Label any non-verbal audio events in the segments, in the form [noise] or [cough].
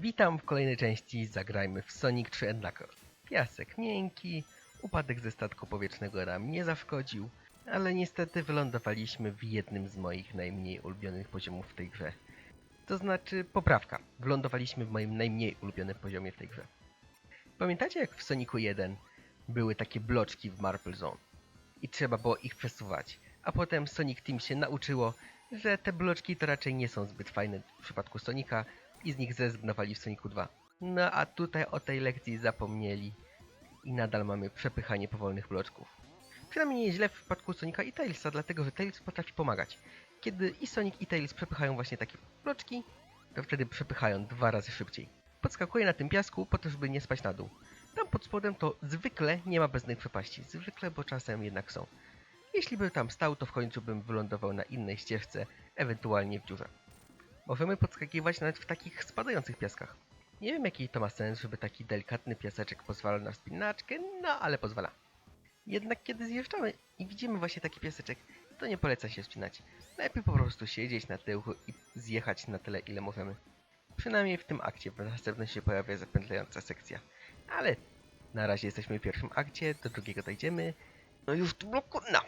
Witam w kolejnej części Zagrajmy w Sonic 3 and Knuckles. Piasek miękki, upadek ze statku powietrznego nam nie zaszkodził, ale niestety wylądowaliśmy w jednym z moich najmniej ulubionych poziomów w tej grze. To znaczy, poprawka, wylądowaliśmy w moim najmniej ulubionym poziomie w tej grze. Pamiętacie jak w Sonicu 1 były takie bloczki w Marble Zone i trzeba było ich przesuwać, a potem Sonic Team się nauczyło, że te bloczki to raczej nie są zbyt fajne w przypadku Sonika i z nich zrezygnowali w Sonicu 2. No a tutaj o tej lekcji zapomnieli i nadal mamy przepychanie powolnych bloczków. Przynajmniej nieźle w przypadku Sonika i Tailsa, dlatego że Tails potrafi pomagać. Kiedy i Sonic i Tails przepychają właśnie takie bloczki, to wtedy przepychają dwa razy szybciej. Podskakuje na tym piasku po to, żeby nie spać na dół. Tam pod spodem to zwykle nie ma beznej przepaści. Zwykle, bo czasem jednak są. Jeśli bym tam stał, to w końcu bym wylądował na innej ścieżce, ewentualnie w dziurze. Możemy podskakiwać nawet w takich spadających piaskach. Nie wiem jaki to ma sens, żeby taki delikatny piaseczek pozwalał na wspinaczkę, no ale pozwala. Jednak kiedy zjeżdżamy i widzimy właśnie taki piaseczek, to nie poleca się wspinać. Lepiej po prostu siedzieć na tyłku i zjechać na tyle ile możemy. Przynajmniej w tym akcie, bo następnie się pojawia zapętlająca sekcja. Ale na razie jesteśmy w pierwszym akcie, do drugiego dojdziemy. No już tym bloku, no!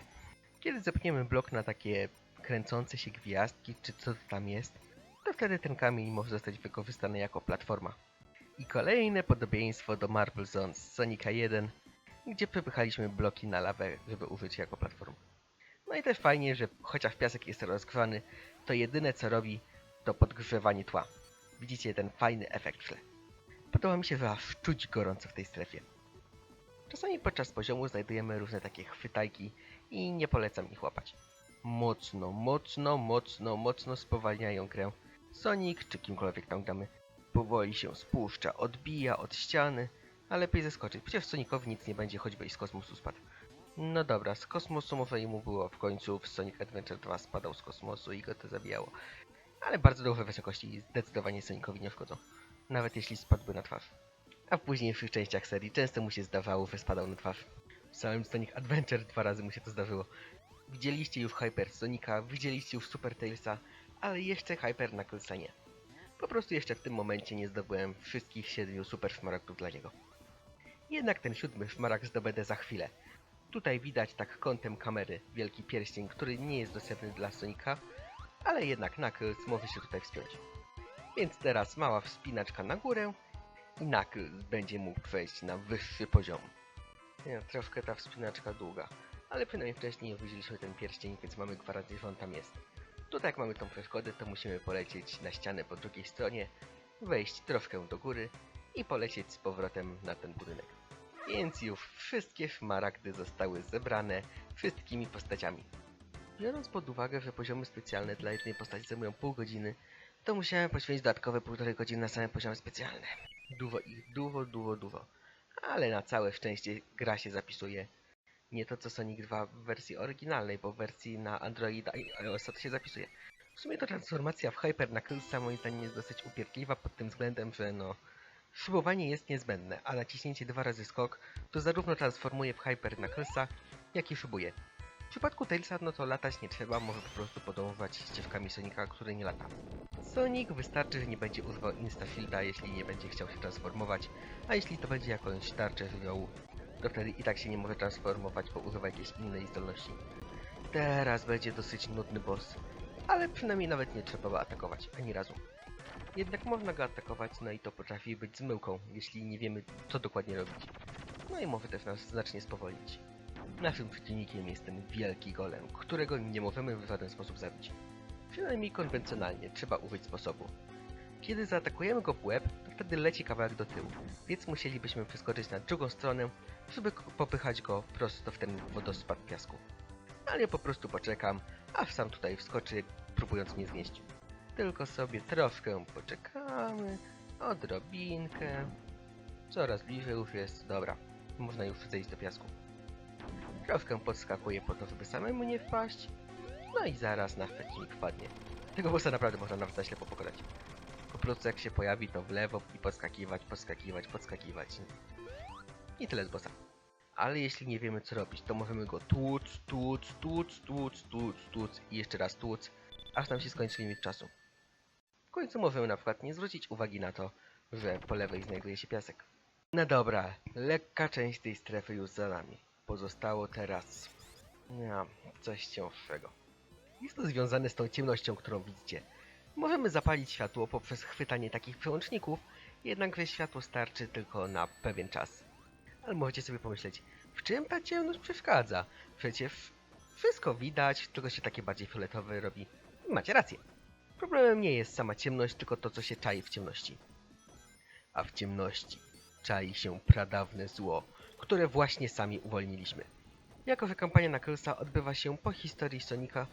Kiedy zepniemy blok na takie kręcące się gwiazdki, czy co tam jest, to wtedy ten kamień może zostać wykorzystany jako platforma. I kolejne podobieństwo do Marble Zone z Sonica 1, gdzie przepychaliśmy bloki na lawę, żeby użyć jako platformy. No i też fajnie, że chociaż piasek jest rozgrzany, to jedyne co robi, to podgrzewanie tła. Widzicie ten fajny efekt w tle. Podoba mi się, że czuć gorąco w tej strefie. Czasami podczas poziomu znajdujemy różne takie chwytajki i nie polecam ich łapać. Mocno, mocno, mocno, mocno spowalniają grę. Sonic, czy kimkolwiek tam gramy, powoli się spuszcza, odbija od ściany, a lepiej zeskoczyć. Przecież Sonicowi nic nie będzie, choćby i z kosmosu spadł. No dobra, z kosmosu może i mu było w końcu, w Sonic Adventure 2 spadał z kosmosu i go to zabijało. Ale bardzo duże wysokości zdecydowanie Sonicowi nie szkodzą. Nawet jeśli spadłby na twarz. A w późniejszych częściach serii często mu się zdawało, że spadał na twarz. W samym Sonic Adventure dwa razy mu się to zdarzyło. Widzieliście już Hyper Sonika, widzieliście już Super Tailsa, ale jeszcze Hyper Knucklesa nie. Po prostu jeszcze w tym momencie nie zdobyłem wszystkich siedmiu super szmaragdów dla niego. Jednak ten siódmy szmaragd zdobędę za chwilę. Tutaj widać tak kątem kamery wielki pierścień, który nie jest dostępny dla Sonika, ale jednak Knuckles może się tutaj wspiąć. Więc teraz mała wspinaczka na górę i Knuckles będzie mógł przejść na wyższy poziom. Nie, troszkę ta wspinaczka długa, ale przynajmniej wcześniej widzieliśmy ten pierścień, więc mamy gwarancję, że on tam jest. Tutaj jak mamy tą przeszkodę, to musimy polecieć na ścianę po drugiej stronie, wejść troszkę do góry i polecieć z powrotem na ten budynek. Więc już wszystkie szmaragdy zostały zebrane wszystkimi postaciami. Biorąc pod uwagę, że poziomy specjalne dla jednej postaci zajmują pół godziny, to musiałem poświęcić dodatkowe półtorej godziny na same poziomy specjalne. Dużo ich, dużo, dużo, dużo. Ale na całe szczęście gra się zapisuje. Nie to co Sonic 2 w wersji oryginalnej, bo w wersji na Androida i iOS to się zapisuje. W sumie to transformacja w Hyper Knucklesa moim zdaniem jest dosyć upierdliwa pod tym względem, że no... Szybowanie jest niezbędne, a naciśnięcie dwa razy skok to zarówno transformuje w Hyper Knucklesa, jak i szybuje. W przypadku Tailsa no to latać nie trzeba, może po prostu podążać ścieżkami Sonika, który nie lata. Sonic wystarczy, że nie będzie używał Instafielda, jeśli nie będzie chciał się transformować, a jeśli to będzie jakąś tarczę żywiołu, to wtedy i tak się nie może transformować, bo używa jakiejś innej zdolności. Teraz będzie dosyć nudny boss, ale przynajmniej nawet nie trzeba go atakować, ani razu. Jednak można go atakować, no i to potrafi być zmyłką, jeśli nie wiemy co dokładnie robić. No i może też nas znacznie spowolnić. Naszym przeciwnikiem jest ten wielki golem, którego nie możemy w żaden sposób zabić. Przynajmniej konwencjonalnie trzeba użyć sposobu. Kiedy zaatakujemy go w łeb, to wtedy leci kawałek do tyłu, więc musielibyśmy przeskoczyć na drugą stronę, żeby popychać go prosto w ten wodospad piasku. Ale po prostu poczekam, aż sam tutaj wskoczy, próbując mnie znieść. Tylko sobie troszkę poczekamy, odrobinkę. Coraz bliżej już jest, dobra, można już zejść do piasku. Troszkę podskakuję po to, żeby samemu nie wpaść. No i zaraz nasz przeciwnik wpadnie. Tego bossa naprawdę można nawet na ślepo pokonać. Prostu jak się pojawi, to w lewo i podskakiwać, podskakiwać, podskakiwać. I tyle z bossa. Ale jeśli nie wiemy co robić, to możemy go tłuc, tłuc, tłuc, tłuc, tłuc, tłuc i jeszcze raz tłuc, aż nam się skończy limit czasu. W końcu możemy na przykład nie zwrócić uwagi na to, że po lewej znajduje się piasek. No dobra, lekka część tej strefy już za nami. Pozostało teraz... No, coś cięższego. Jest to związane z tą ciemnością, którą widzicie. Możemy zapalić światło poprzez chwytanie takich przełączników, jednakże światło starczy tylko na pewien czas. Ale możecie sobie pomyśleć, w czym ta ciemność przeszkadza? Przecież wszystko widać, tylko się takie bardziej fioletowe robi. Macie rację. Problemem nie jest sama ciemność, tylko to, co się czai w ciemności. A w ciemności czai się pradawne zło, które właśnie sami uwolniliśmy. Jako, że kampania Knucklesa odbywa się po historii Sonika,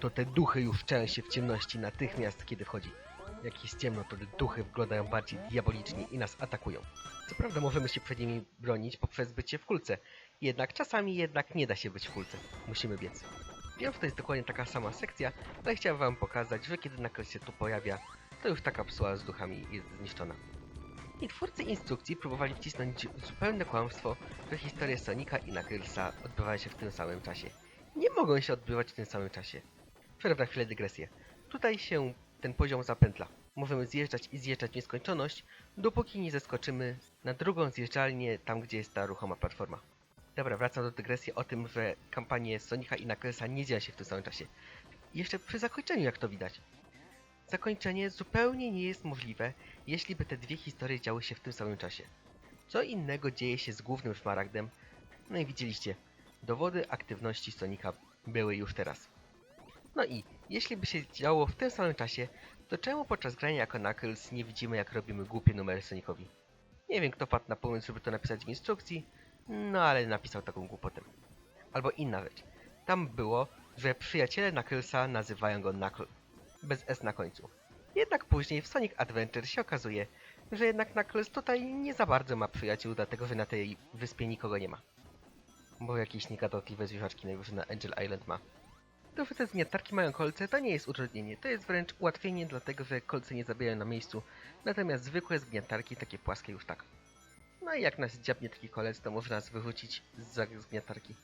to te duchy już czają się w ciemności natychmiast, kiedy wchodzi. Jak jest ciemno, to te duchy wyglądają bardziej diabolicznie i nas atakują. Co prawda możemy się przed nimi bronić poprzez bycie w kulce, jednak czasami jednak nie da się być w kulce. Musimy biec. Wiem, że to jest dokładnie taka sama sekcja, ale chciałem wam pokazać, że kiedy Knuckles się tu pojawia, to już ta kapsuła z duchami jest zniszczona. I twórcy instrukcji próbowali wcisnąć zupełne kłamstwo, że historie Sonika i Knucklesa odbywają się w tym samym czasie. Nie mogą się odbywać w tym samym czasie. Przerwę na chwilę dygresję. Tutaj się ten poziom zapętla. Możemy zjeżdżać i zjeżdżać w nieskończoność, dopóki nie zeskoczymy na drugą zjeżdżalnię, tam gdzie jest ta ruchoma platforma. Dobra, wracam do dygresji o tym, że kampanie Sonika i Knucklesa nie dzieją się w tym samym czasie. Jeszcze przy zakończeniu, jak to widać. Zakończenie zupełnie nie jest możliwe, jeśli by te dwie historie działy się w tym samym czasie. Co innego dzieje się z głównym szmaragdem? No i widzieliście, dowody aktywności Sonika były już teraz. No i jeśli by się działo w tym samym czasie, to czemu podczas grania jako Knuckles nie widzimy jak robimy głupie numery Sonicowi? Nie wiem kto padł na pomysł, żeby to napisać w instrukcji, no ale napisał taką głupotę. Albo inna rzecz. Tam było, że przyjaciele Knucklesa nazywają go Knuckle. Bez S na końcu. Jednak później w Sonic Adventure się okazuje, że jednak Knuckles tutaj nie za bardzo ma przyjaciół, dlatego że na tej wyspie nikogo nie ma. Bo jakieś niegadatliwe zwierzaczki najwyżej na Angel Island ma. To, że te zgniatarki mają kolce, to nie jest utrudnienie, to jest wręcz ułatwienie, dlatego że kolce nie zabijają na miejscu, natomiast zwykłe zgniatarki, takie płaskie już tak. No i jak nas dziabnie taki kolec, to może nas wyrzucić z zgniatarki.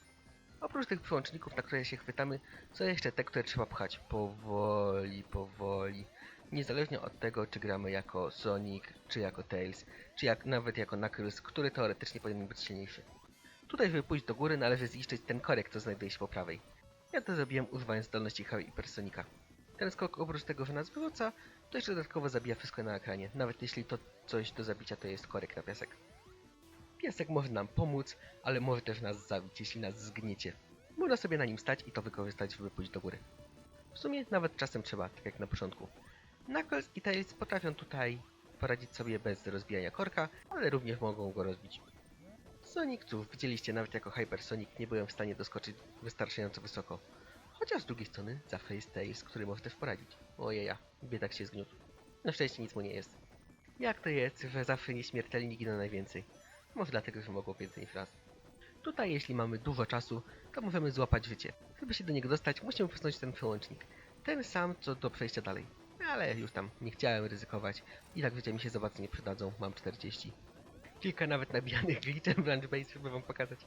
Oprócz tych przełączników, na które się chwytamy, są jeszcze te, które trzeba pchać powoli, powoli. Niezależnie od tego, czy gramy jako Sonic, czy jako Tails, czy jak, nawet jako Knuckles, który teoretycznie powinien być silniejszy. Tutaj, żeby pójść do góry, należy zniszczyć ten korek, co znajduje się po prawej. Ja to zrobiłem używając zdolności Hypersonika. Ten skok oprócz tego, że nas wyrzuca, to jeszcze dodatkowo zabija wszystko na ekranie, nawet jeśli to coś do zabicia to jest korek na piasek. Piasek może nam pomóc, ale może też nas zabić, jeśli nas zgniecie. Można sobie na nim stać i to wykorzystać, żeby pójść do góry. W sumie nawet czasem trzeba, tak jak na początku. Knuckles i Tails potrafią tutaj poradzić sobie bez rozbijania korka, ale również mogą go rozbić. Sonic, cóż, widzieliście, nawet jako Hyper Sonic nie byłem w stanie doskoczyć wystarczająco wysoko. Chociaż z drugiej strony zawsze jest Tails, który może też poradzić. Ojeja, biedak się zgniótł. Na szczęście nic mu nie jest. Jak to jest, że zawsze nieśmiertelni giną najwięcej? Może dlatego, że mogło więcej niż raz. Tutaj, jeśli mamy dużo czasu, to możemy złapać życie. Żeby się do niego dostać, musimy posunąć ten przełącznik. Ten sam, co do przejścia dalej. Ale już tam, nie chciałem ryzykować. I tak życie mi się zobaczy nie przydadzą, mam 40. Kilka nawet nabijanych [laughs] glitchem w Lunch Base, żeby wam pokazać.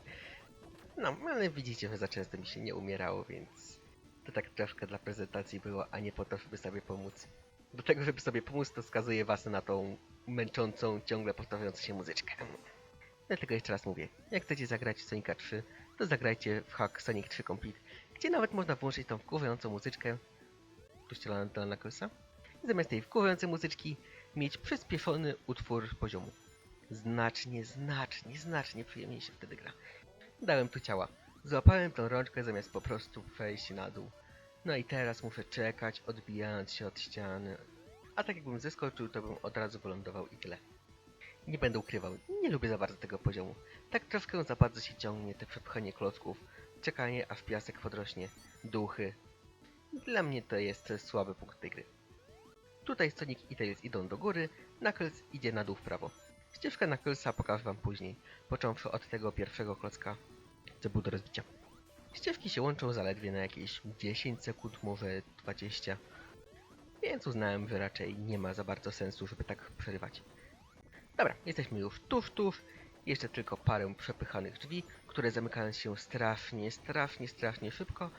No, ale widzicie, że za często mi się nie umierało, więc to tak troszkę dla prezentacji było, a nie po to, żeby sobie pomóc. Do tego, żeby sobie pomóc, to wskazuję was na tą męczącą, ciągle powtarzającą się muzyczkę. Dlatego jeszcze raz mówię, jak chcecie zagrać w Sonika 3, to zagrajcie w hack Sonic 3 Complete, gdzie nawet można włączyć tą wkurzającą muzyczkę. Ścielana do Knucklesa. I zamiast tej wkurzającej muzyczki mieć przyspieszony utwór poziomu. Znacznie, znacznie, znacznie przyjemniej się wtedy gra. Dałem tu ciała. Złapałem tą rączkę zamiast po prostu przejść na dół. No i teraz muszę czekać, odbijając się od ściany. A tak jakbym zeskoczył, to bym od razu wylądował i tyle. Nie będę ukrywał, nie lubię za bardzo tego poziomu. Tak troszkę za bardzo się ciągnie te przepchanie klocków, czekanie aż piasek podrośnie, duchy. Dla mnie to jest słaby punkt tej gry. Tutaj Sonic i Tails idą do góry, Knuckles idzie na dół w prawo. Ścieżkę Knucklesa pokażę wam później, począwszy od tego pierwszego klocka, co był do rozbicia. Ścieżki się łączą zaledwie na jakieś 10 sekund, może 20, więc uznałem, że raczej nie ma za bardzo sensu, żeby tak przerywać. Dobra, jesteśmy już tuż, tuż. Jeszcze tylko parę przepychanych drzwi, które zamykają się strasznie, strasznie, strasznie szybko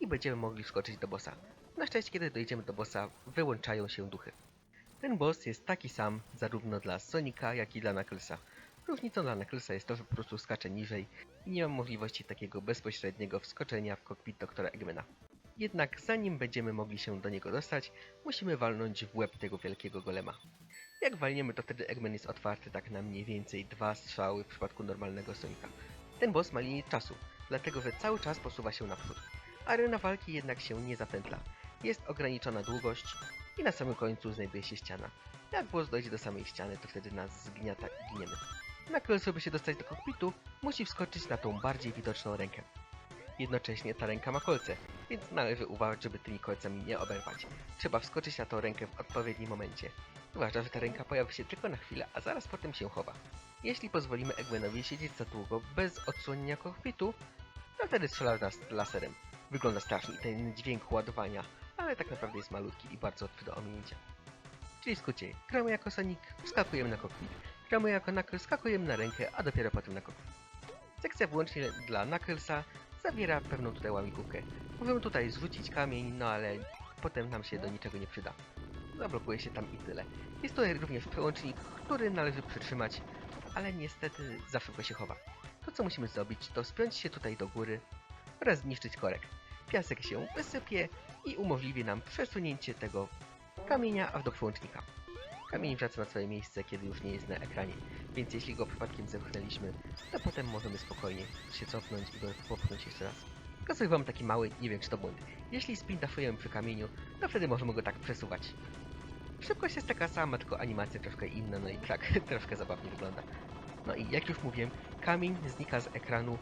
i będziemy mogli wskoczyć do bossa. Na szczęście, kiedy dojdziemy do bossa, wyłączają się duchy. Ten boss jest taki sam zarówno dla Sonika, jak i dla Knucklesa. Różnicą dla Knucklesa jest to, że po prostu skacze niżej i nie ma możliwości takiego bezpośredniego wskoczenia w kokpit doktora Eggmana. Jednak zanim będziemy mogli się do niego dostać, musimy walnąć w łeb tego wielkiego golema. Jak walniemy, to wtedy Eggman jest otwarty tak na mniej więcej dwa strzały w przypadku normalnego Sonika. Ten boss ma linię czasu, dlatego że cały czas posuwa się naprzód. Arena walki jednak się nie zapętla. Jest ograniczona długość i na samym końcu znajduje się ściana. Jak boss dojdzie do samej ściany, to wtedy nas zgniata i giniemy. Knuckles, żeby się dostać do kokpitu, musi wskoczyć na tą bardziej widoczną rękę. Jednocześnie ta ręka ma kolce, więc należy uważać, żeby tymi kolcami nie oberwać. Trzeba wskoczyć na tą rękę w odpowiednim momencie. Zwłaszcza, że ta ręka pojawi się tylko na chwilę, a zaraz potem się chowa. Jeśli pozwolimy Eggmanowi siedzieć za długo bez odsłonienia kokpitu, to wtedy strzela w nas laserem. Wygląda strasznie i ten dźwięk ładowania, ale tak naprawdę jest malutki i bardzo łatwy do ominięcia. Czyli w skrócie, gramy jako Sonic, wskakujemy na kokpit. Gramy jako Knuckles, skakujemy na rękę, a dopiero potem na kokpit. Sekcja wyłącznie dla Knucklesa zawiera pewną tutaj łamigłówkę. Możemy tutaj zrzucić kamień, no ale potem nam się do niczego nie przyda. Zablokuje się tam i tyle. Jest tutaj również przełącznik, który należy przytrzymać, ale niestety za szybko się chowa. To co musimy zrobić, to spiąć się tutaj do góry oraz zniszczyć korek. Piasek się wysypie i umożliwi nam przesunięcie tego kamienia aż do przełącznika. Kamień wraca na swoje miejsce, kiedy już nie jest na ekranie, więc jeśli go przypadkiem zepchnęliśmy, to potem możemy spokojnie się cofnąć i go popchnąć jeszcze raz. Pokazuję wam taki mały, nie wiem czy to błąd. Jeśli spindafujemy przy kamieniu, to wtedy możemy go tak przesuwać. Szybkość jest taka sama, tylko animacja troszkę inna, no i tak [laughs] troszkę zabawnie wygląda. No i jak już mówiłem, kamień znika z ekranu,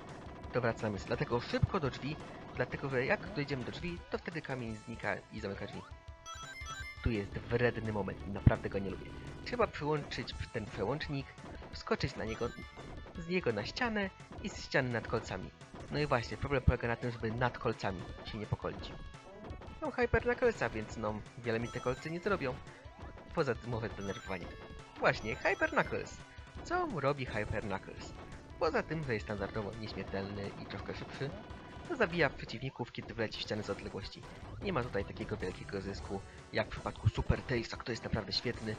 to wracamy. Dlatego szybko do drzwi, dlatego że jak dojdziemy do drzwi, to wtedy kamień znika i zamyka drzwi. Tu jest wredny moment naprawdę go nie lubię. Trzeba przyłączyć ten przełącznik, wskoczyć na niego, z niego na ścianę i z ściany nad kolcami. No i właśnie, problem polega na tym, żeby nad kolcami się nie pokolić. Mam Hyper na kolca, więc no, wiele mi te kolce nie zrobią. Poza tym może denerwowanie. Właśnie, Hyper Knuckles. Co robi Hyper Knuckles? Poza tym, że jest standardowo nieśmiertelny i troszkę szybszy, to zabija przeciwników, kiedy wleci w ścianę z odległości. Nie ma tutaj takiego wielkiego zysku, jak w przypadku Super Tailsa, który jest naprawdę świetny,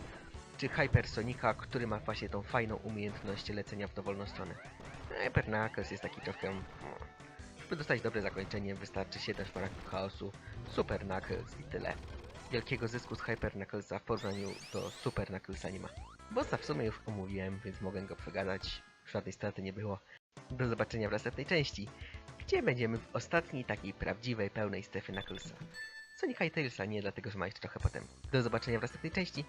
czy Hyper Sonika, który ma właśnie tą fajną umiejętność lecenia w dowolną stronę. Hyper Knuckles jest taki trochę... hmm, Żeby dostać dobre zakończenie, wystarczy 7 szmaragdów chaosu, Super Knuckles i tyle. Wielkiego zysku z Hyper Knucklesa w porównaniu do Super Knucklesa nie ma. Bossa w sumie już omówiłem, więc mogę go przegadać. Żadnej straty nie było. Do zobaczenia w następnej części, gdzie będziemy w ostatniej takiej prawdziwej, pełnej strefy Knucklesa. Sonika i Tailsa nie, dlatego że ma jeszcze trochę potem. Do zobaczenia w następnej części.